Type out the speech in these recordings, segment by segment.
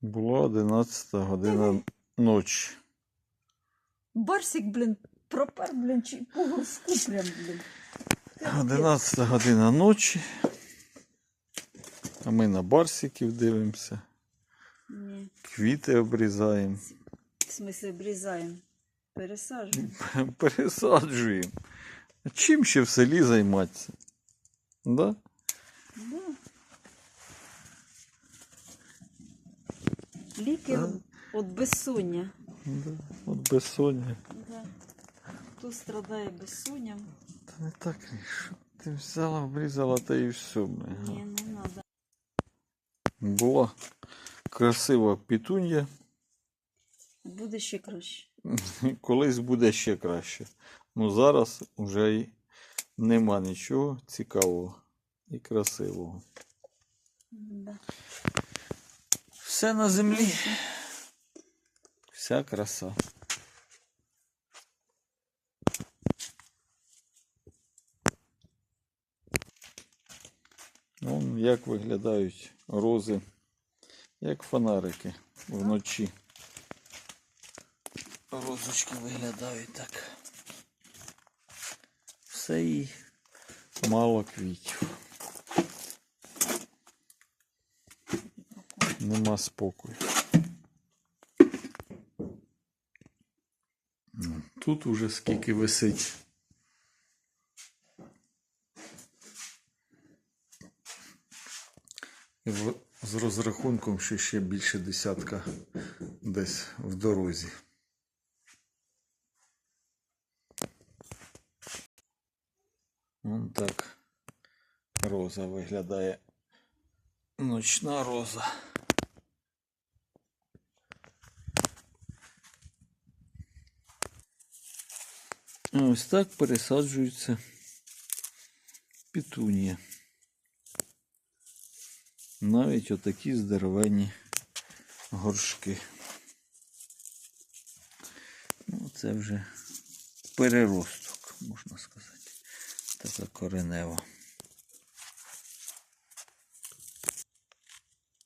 Була 11 година ночі. Барсик, блін, пропер, блін, чи по прям, блін. 11 година ночі. А ми на барсиків дивимося, Ні, квіти обрізаємо, в смислі обрізаємо. Пересаджуємо. пересаджуємо. А Чим ще в селі займатися? Да? Да. Ліки Да. від безсоння. Да. От безсоння. Да. Хто страдає безсонням? Та не так, що ти взяла, обрізала та і все. Ні, не треба. Була красива пітунья. Буде ще краще. Колись буде ще краще. Ну зараз вже й нема нічого цікавого і красивого. Да. Все на землі. Вся краса. Вон як виглядають рози, як фонарики вночі. Розочки виглядають так. Все і мало квітів. Нема спокою. Ну, Тут уже скільки висить. І з розрахунком, що ще більше десятка десь в дорозі. Вон так роза виглядає. Ночна роза. Ось так пересаджуються петунії. Навіть отакі здоровенні горшки. Ну, це вже переросток, можна сказати. Така коренева.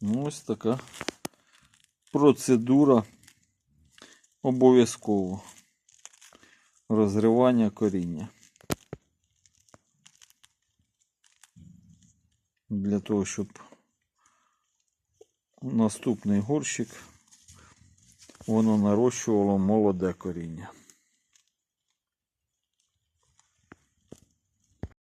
Ну, ось така процедура обов'язково розривання коріння. Для того, щоб наступний горщик воно нарощувало молоде коріння.